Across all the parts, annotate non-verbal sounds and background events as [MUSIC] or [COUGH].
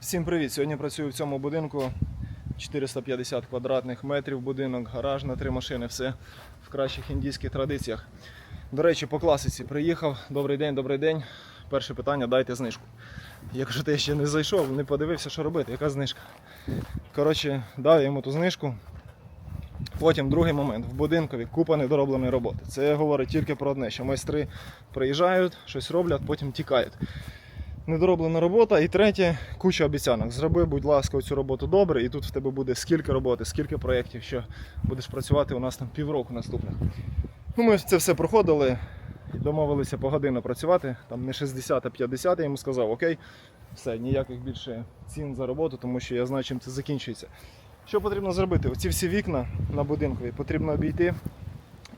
Всім привіт! Сьогодні працюю в цьому будинку 450 квадратних метрів будинок, гараж на три машини, все в кращих індійських традиціях. До речі, по класиці приїхав. Добрий день, добрий день. Перше питання, дайте знижку. Якщо ти ще не зайшов, не подивився, що робити, яка знижка. Коротше, дав йому ту знижку. Потім другий момент. В будинкові купа недоробленої роботи. Це говорить тільки про одне, що майстри приїжджають, щось роблять, потім тікають недороблена робота. І третє, куча обіцянок. Зроби, будь ласка, цю роботу добре, і тут в тебе буде скільки роботи, скільки проєктів, що будеш працювати у нас там півроку наступних. Ну, ми це все проходили, домовилися по годину працювати, там не 60, а 50, я йому сказав, окей, все, ніяких більше цін за роботу, тому що я знаю, чим це закінчується. Що потрібно зробити? Оці всі вікна на будинкові потрібно обійти.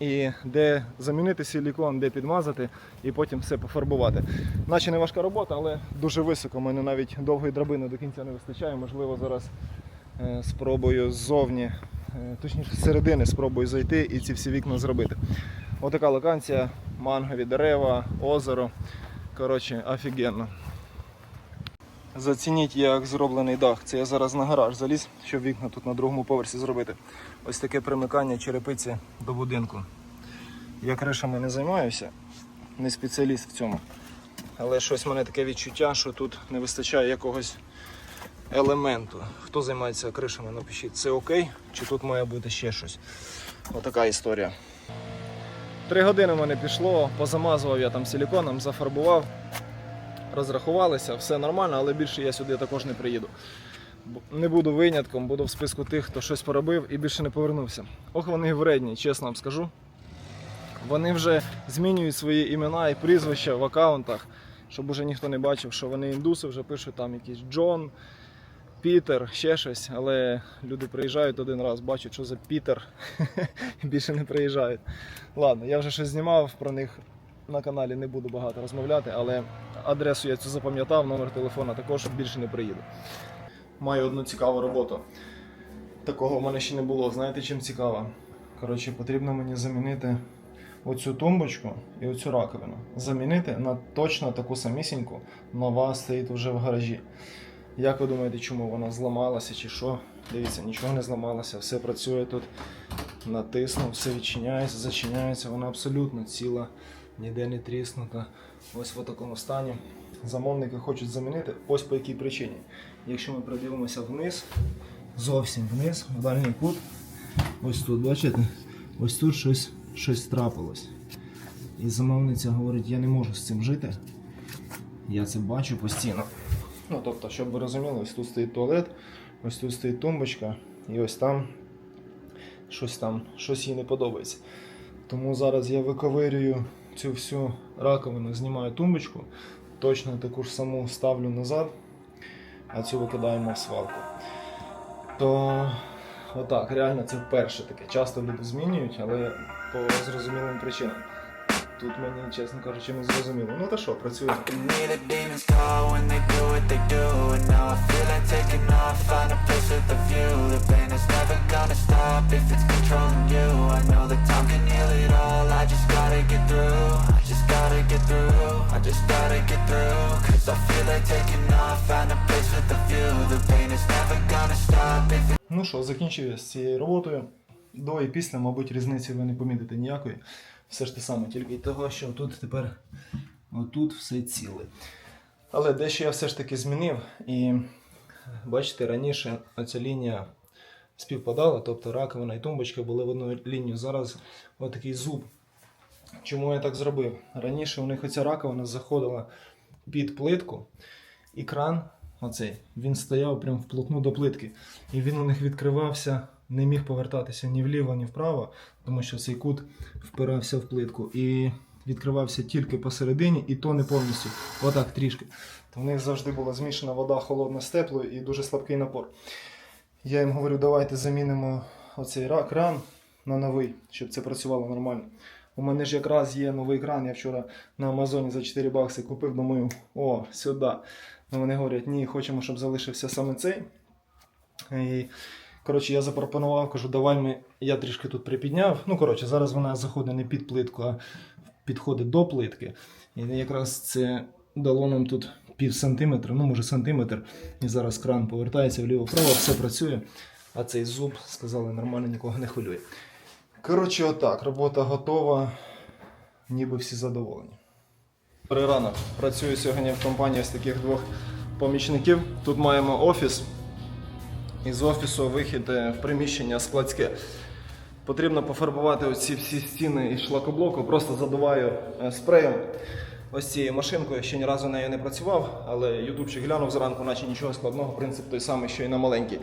І де замінити силікон, де підмазати, і потім все пофарбувати. Наче не важка робота, але дуже високо. У мене навіть довгої драбини до кінця не вистачає. Можливо, зараз е, спробую ззовні, е, точніше з середини спробую зайти і ці всі вікна зробити. Отака локація, мангові дерева, озеро. Коротше, офігенно. Зацініть, як зроблений дах. Це я зараз на гараж заліз, щоб вікна тут на другому поверсі зробити. Ось таке примикання черепиці до будинку. Я кришами не займаюся, не спеціаліст в цьому. Але щось мене таке відчуття, що тут не вистачає якогось елементу. Хто займається кришами, напишіть, це окей, чи тут має бути ще щось. Отака історія. Три години в мене пішло, позамазував я там силіконом, зафарбував, розрахувалися, все нормально, але більше я сюди також не приїду. Не буду винятком, буду в списку тих, хто щось поробив і більше не повернувся. Ох, вони вредні, чесно вам скажу. Вони вже змінюють свої імена і прізвища в аккаунтах, щоб уже ніхто не бачив, що вони індуси вже пишуть там якийсь Джон, Пітер, ще щось. Але люди приїжджають один раз, бачать, що за Пітер, [LAUGHS] більше не приїжджають. Ладно, я вже щось знімав про них на каналі, не буду багато розмовляти, але адресу я цю запам'ятав, номер телефона також більше не приїду. Маю одну цікаву роботу. Такого в мене ще не було. Знаєте, чим цікава? Коротше, потрібно мені замінити оцю тумбочку і оцю раковину. Замінити на точно таку самісіньку. Нова стоїть вже в гаражі. Як ви думаєте, чому вона зламалася чи що? Дивіться, нічого не зламалося, все працює тут. Натиснув, все відчиняється, зачиняється, вона абсолютно ціла, ніде не тріснута. Ось в такому стані. Замовники хочуть замінити. Ось по якій причині. Якщо ми придивимося вниз, зовсім вниз, в дальній кут, ось тут, бачите, ось тут щось, щось трапилось. І замовниця говорить, я не можу з цим жити. Я це бачу постійно. Ну, тобто, щоб ви розуміли, ось тут стоїть туалет, ось тут стоїть тумбочка, і ось там щось там, щось їй не подобається. Тому зараз я виковирюю цю всю раковину, знімаю тумбочку, точно таку ж саму ставлю назад, а цю викидаємо в свалку. То отак, реально це вперше таке. Часто люди змінюють, але по зрозумілим причинам. Тут мені, чесно кажучи, не зрозуміло. Ну та що, працює. Me the demons call when they do what they do And now I feel like taking off, find a place with a view The pain is never gonna stop if it's controlling you I know that time can heal it all, I just gotta get through I just gotta get through, I just gotta get through Cause I feel like taking off, find a place with a view The pain is never gonna stop if it's Ну що, закінчив я з цією роботою. До і після, мабуть, різниці ви не помітите ніякої. Все ж те саме, тільки й того, що тут тепер отут все ціле. Але дещо я все ж таки змінив. І бачите, раніше оця лінія співпадала, тобто раковина і тумбочка були в одну лінію. Зараз отакий зуб. Чому я так зробив? Раніше у них оця раковина заходила під плитку, і кран оцей, він стояв прям вплотну до плитки. І він у них відкривався, не міг повертатися ні вліво, ні вправо, тому що цей кут впирався в плитку. І відкривався тільки посередині, і то не повністю. Отак трішки. То в них завжди була змішана вода холодна з теплою і дуже слабкий напор. Я їм говорю, давайте замінимо оцей кран на новий, щоб це працювало нормально. У мене ж якраз є новий кран. Я вчора на Амазоні за 4 бакси купив, думаю, о, сюди. Ну, вони говорять, ні, хочемо, щоб залишився саме цей. І, коротше, я запропонував, кажу, давай ми. Я трішки тут припідняв. Ну, коротше, зараз вона заходить не під плитку, а підходить до плитки. І якраз це дало нам тут пів сантиметра, ну може сантиметр. І зараз кран повертається вліво-вправо, все працює. А цей зуб, сказали, нормально нікого не хвилює. Коротше, отак, робота готова, ніби всі задоволені. Ранок. Працюю сьогодні в компанії з таких двох помічників. Тут маємо офіс. Із офісу вихід е, в приміщення складське. Потрібно пофарбувати оці всі стіни із шлакоблоку, просто задуваю е, спреєм. Ось цією машинкою ще ні разу нею не працював, але ютубчик глянув зранку, наче нічого складного, принцип той самий, що і на маленький.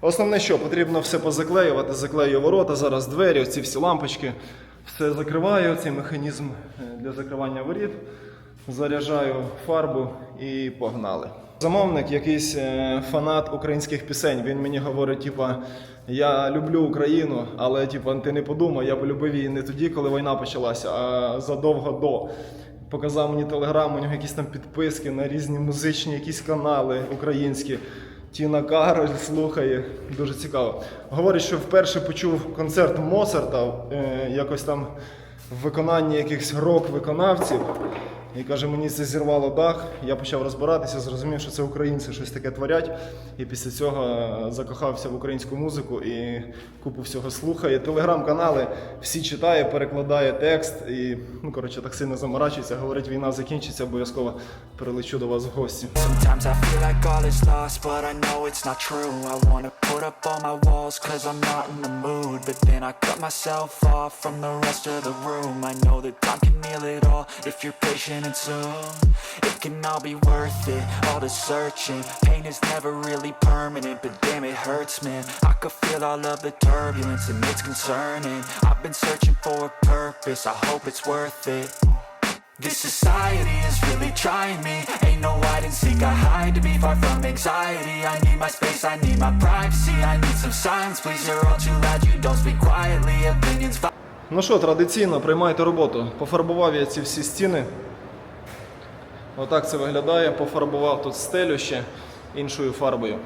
Основне, що потрібно все позаклеювати, заклею ворота, зараз двері, оці всі лампочки, все закриваю, цей механізм е, для закривання воріт, заряджаю фарбу і погнали. Замовник, якийсь е, фанат українських пісень. Він мені говорить, типа, я люблю Україну, але типа, ти не подумай, я полюбив її не тоді, коли війна почалася, а задовго до. Показав мені телеграм, у нього якісь там підписки на різні музичні якісь канали українські. Тіна Кароль слухає, дуже цікаво. Говорить, що вперше почув концерт Моцарта, е, якось там в виконанні якихось рок-виконавців. І каже, мені це зірвало дах. Я почав розбиратися, зрозумів, що це українці щось таке творять. І після цього е, закохався в українську музику і купу всього слухає. Телеграм-канали всі читає, перекладає текст і ну коротше так сильно заморачується. Говорить, війна закінчиться, обов'язково прилечу до вас в гості. Patient and soon. It can all be worth it, all the searching. Pain is never really permanent, but damn, it hurts, man. I could feel all of the turbulence, and it's concerning. I've been searching for a purpose, I hope it's worth it. This society is really trying me Ain't no hide and seek, I hide to be far from anxiety I need my space, I need my privacy I need some silence, please, you're all too loud You don't speak quietly, opinions Ну що, традиційно приймайте роботу. Пофарбував я ці всі стіни. Отак це виглядає. Пофарбував тут стелю ще іншою фарбою.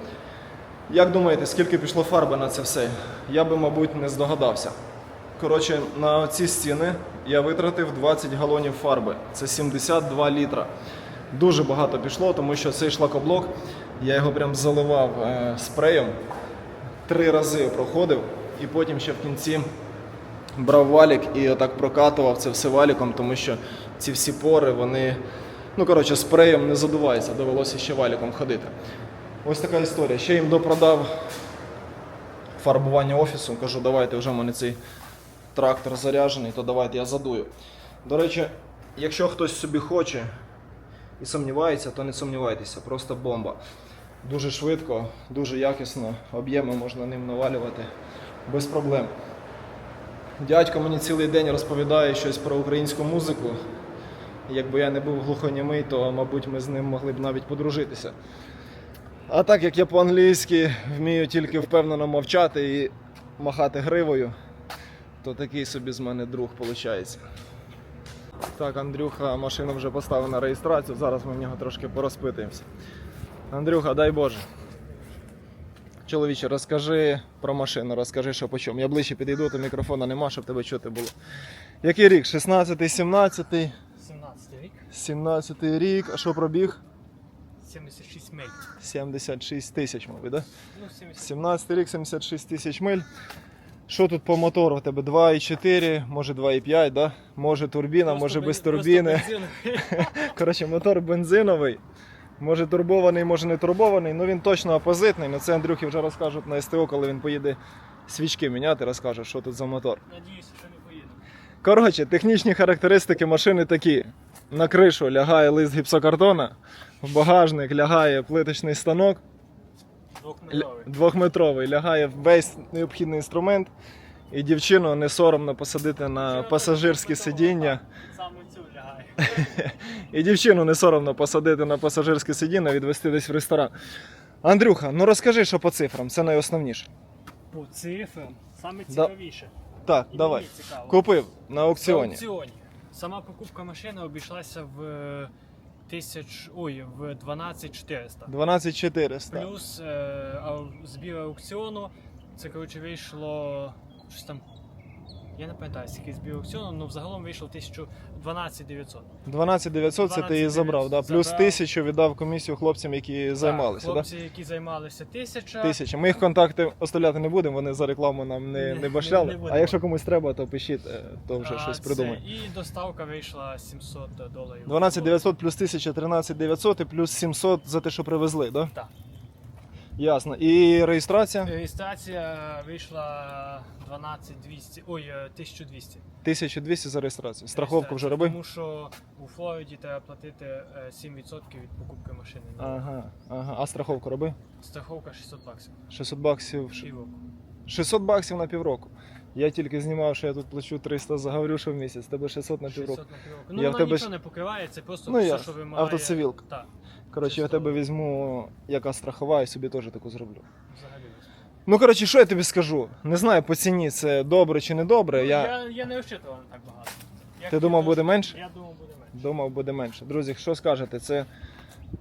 Як думаєте, скільки пішло фарби на це все? Я би, мабуть, не здогадався. Коротше, на ці стіни я витратив 20 галонів фарби. Це 72 літра. Дуже багато пішло, тому що цей шлакоблок, я його прям заливав е, спреєм, три рази проходив, і потім ще в кінці брав валік і отак прокатував це все валіком, тому що ці всі пори, вони, ну коротше, спреєм не задуваються, довелося ще валіком ходити. Ось така історія. Ще їм допродав фарбування офісу. Кажу, давайте вже в мене цей трактор заряджений, то давайте я задую. До речі, якщо хтось собі хоче і сумнівається, то не сумнівайтеся, просто бомба. Дуже швидко, дуже якісно, об'єми можна ним навалювати без проблем. Дядько мені цілий день розповідає щось про українську музику. Якби я не був глухонімий, то, мабуть, ми з ним могли б навіть подружитися. А так як я по-англійськи вмію тільки впевнено мовчати і махати гривою, то такий собі з мене друг виходить. Так, Андрюха машину вже поставив на реєстрацію, зараз ми в нього трошки порозпитуємося. Андрюха, дай Боже. Чоловіче, розкажи про машину, розкажи, що по чому. Я ближче підійду, то мікрофона нема, щоб тебе чути було. Який рік? 16-й, 17-й, 17 рік, 17-й рік, а що пробіг? 76 миль. 76 тисяч, мабуть, да? Ну, 70. 17 рік, 76 тисяч миль. Що тут по мотору? У тебе 2,4, може 2,5, да? може турбіна, Просто може без турбіни. [LAUGHS] Коротше, мотор бензиновий. Може турбований, може не турбований. Ну він точно опозитний. Ну це Андрюхи вже розкажуть на СТО, коли він поїде свічки міняти, розкаже, що тут за мотор. Надіюся, що не поїду. Коротше, технічні характеристики машини такі. На кришу лягає лист гіпсокартона, в багажник лягає плиточний станок, Двохметровий. двохметровий, лягає весь необхідний інструмент. І дівчину не соромно посадити на пасажирське сидіння. Саме цю лягає. [LAUGHS] І дівчину не соромно посадити на пасажирське сидіння, відвести десь в ресторан. Андрюха, ну розкажи, що по цифрам, це найосновніше. По цифрам саме цікавіше. Так, І давай. мені цікаво. Купив на На аукціоні. аукціоні. Сама покупка машини обійшлася в е, тисяч, ой, в 12400. 12400. Плюс е, ау- збір аукціону. Це коротше вийшло щось там Я не пам'ятаю, скільки збив аукціону, але взагалом вийшло 1000 12 900. 12 900 це ти її 12 забрав, да? плюс забрав. тисячу віддав комісію хлопцям, які займалися. Так, Да? хлопці, які займалися 1000. Тисяча. Ми їх контакти оставляти не будемо, вони за рекламу нам не, Не- не не- башляли. будемо. а якщо комусь треба, то пишіть, е, то вже А, щось це- придумаємо. І доставка вийшла 700 доларів. 12 900 плюс 1000, 13 900 і плюс 700 за те, що привезли, да? Так. Ясно. І реєстрація Реєстрація вийшла 12 200, ой, е, 1200. 1200 за реєстрацію. Страховку вже робив? Тому що у Флориді треба платити е, 7% від покупки машини. Ага, ага. А страховку роби? Страховка 600 баксів. 600 баксів. Півроку. 600 баксів на півроку. Я тільки знімав, що я тут плачу 300 за Гаврюшу в місяць, тебе 600 на 600 півроку. на півроку. Ну, Я в вона тебе нічого не покриває, це просто Ну, все, я- що вимагає. автоцивілка. Так, Коротше, я в тебе візьму, яка страхова, і собі теж таку зроблю. взагалі. Ну, коротше, що я тобі скажу? Не знаю по ціні, це добре чи не добре. Ну, Я я... я не розчитував так багато. Я Ти думав, буде менше? Я думав, буде менше. думав, буде менше. Друзі, що скажете, це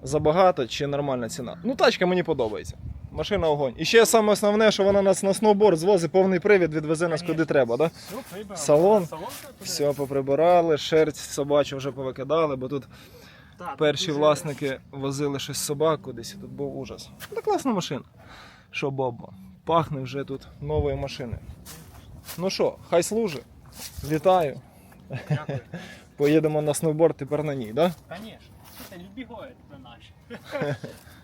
забагато чи нормальна ціна? Ну, тачка мені подобається. Машина огонь. І ще саме основне, що вона нас на сноуборд звозить повний привід, відвезе нас куди треба, да? Салон. Все поприбирали, шерсть собачу вже повикидали, бо тут перші власники возили щось собак кудись, і тут був ужас. Та класна машина. Що бобба. Пахне вже тут новою машиною. Ну що, хай служить. Вітаю. Дякую. [LAUGHS] Поїдемо на сноуборд тепер на ній, да? Конечно. Це любі гори на наші. [LAUGHS]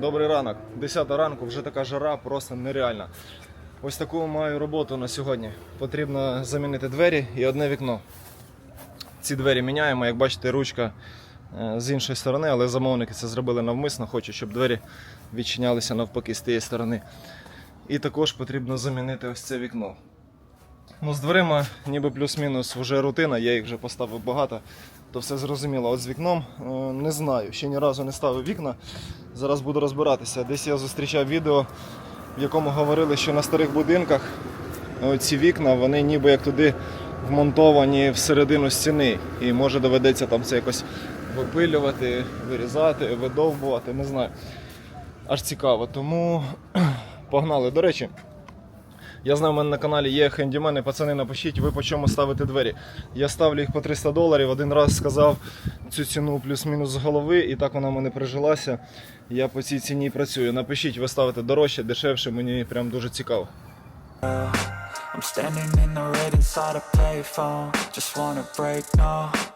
Добрий ранок. 10 ранку, вже така жара, просто нереальна. Ось таку маю роботу на сьогодні. Потрібно замінити двері і одне вікно. Ці двері міняємо, як бачите, ручка е, з іншої сторони, але замовники це зробили навмисно, хочуть, щоб двері відчинялися навпаки з тієї сторони. І також потрібно замінити ось це вікно. Ну, з дверима ніби плюс-мінус вже рутина, я їх вже поставив багато, то все зрозуміло. От з вікном е, не знаю, ще ні разу не ставив вікна. Зараз буду розбиратися. Десь я зустрічав відео, в якому говорили, що на старих будинках е, ці вікна, вони ніби як туди вмонтовані всередину стіни. І може доведеться там це якось випилювати, вирізати, видовбувати, не знаю. Аж цікаво. Тому погнали. До речі, я знаю, в мене на каналі є хендімени, пацани, напишіть, ви по чому ставите двері. Я ставлю їх по 300 доларів. Один раз сказав цю ціну плюс-мінус з голови, і так вона в мене прижилася. Я по цій ціні працюю. Напишіть, ви ставите дорожче, дешевше, мені прям дуже цікаво. I'm standing in the red inside a payphone. Just wanna break, no.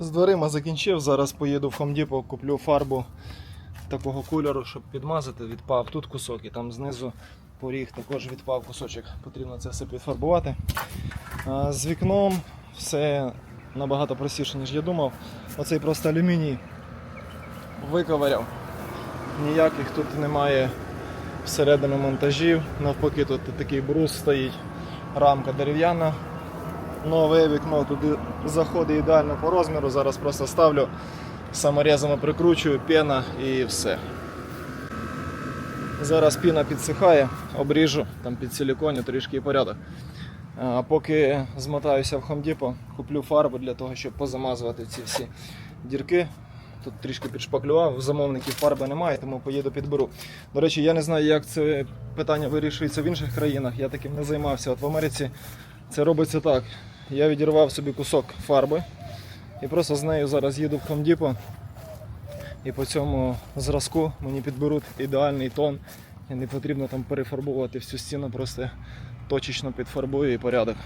З дверима закінчив. Зараз поїду в Depot, куплю фарбу такого кольору, щоб підмазати. Відпав тут кусок і там знизу поріг також відпав кусочок. Потрібно це все підфарбувати. А З вікном все набагато простіше, ніж я думав. Оцей просто алюміній виковаряв. Ніяких тут немає всередину монтажів. Навпаки, тут такий брус стоїть, рамка дерев'яна. Нове вікно туди заходить ідеально по розміру. Зараз просто ставлю саморезами прикручую, пена і все. Зараз піна підсихає, обріжу там під силіконі трішки і порядок. А поки змотаюся в Depot, куплю фарбу для того, щоб позамазувати ці всі дірки. Тут трішки підшпаклював, замовників фарби немає, тому поїду підберу. До речі, я не знаю, як це питання вирішується в інших країнах. Я таким не займався. От в Америці це робиться так. Я відірвав собі кусок фарби і просто з нею зараз їду в хомдіпо І по цьому зразку мені підберуть ідеальний тон. І не потрібно там перефарбувати всю стіну, просто точечно підфарбую і порядок.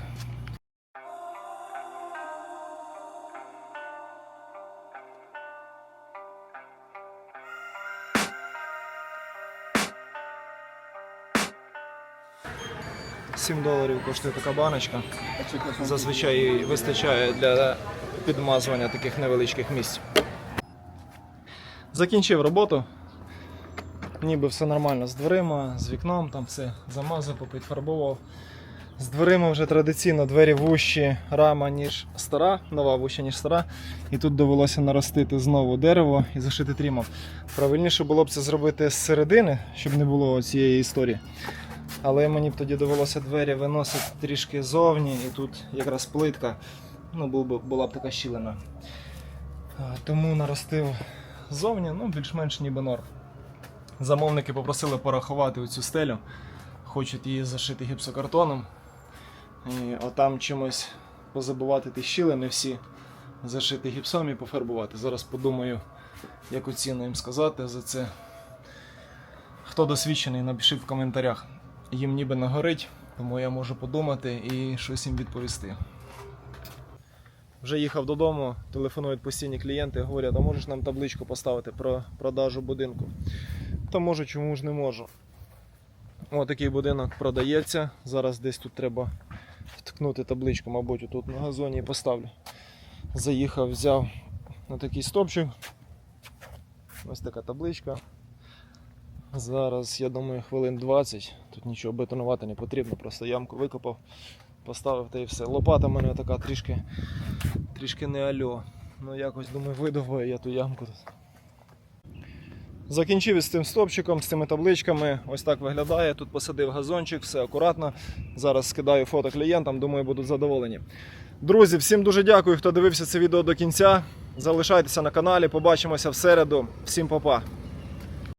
Сім доларів коштує така баночка. Зазвичай вистачає для підмазування таких невеличких місць. Закінчив роботу. Ніби все нормально з дверима, з вікном, там все замазав, попідфарбував. З дверима вже традиційно двері вущі, рама, ніж стара, нова вуща, ніж стара. І тут довелося наростити знову дерево і зашити трімом. Правильніше було б це зробити з середини, щоб не було цієї історії. Але мені б тоді довелося двері виносити трішки зовні, і тут якраз плитка, ну була б така щілина. Тому наростив зовні, ну більш-менш ніби норм. Замовники попросили порахувати оцю стелю, хочуть її зашити гіпсокартоном. І отам чимось позабувати ті щілини всі, зашити гіпсом і пофарбувати. Зараз подумаю, яку ціну їм сказати за це. Хто досвідчений, напишіть в коментарях. Їм ніби не горить, тому я можу подумати і щось їм відповісти. Вже їхав додому, телефонують постійні клієнти, говорять, а можеш нам табличку поставити про продажу будинку? Та можу, чому ж не можу. Ось такий будинок продається. Зараз десь тут треба вткнути табличку, мабуть, тут на газоні і поставлю. Заїхав, взяв на такий стопчик. Ось така табличка. Зараз, я думаю, хвилин 20. Тут нічого бетонувати не потрібно, просто ямку викопав, поставив та і все. Лопата в мене така трішки, трішки не альо. Ну якось думаю, видовбаю я ту ямку тут. Закінчив із цим стопчиком, з цими табличками. Ось так виглядає. Тут посадив газончик, все акуратно. Зараз скидаю фото клієнтам, думаю, будуть задоволені. Друзі, всім дуже дякую, хто дивився це відео до кінця. Залишайтеся на каналі, побачимося в середу. Всім па-па.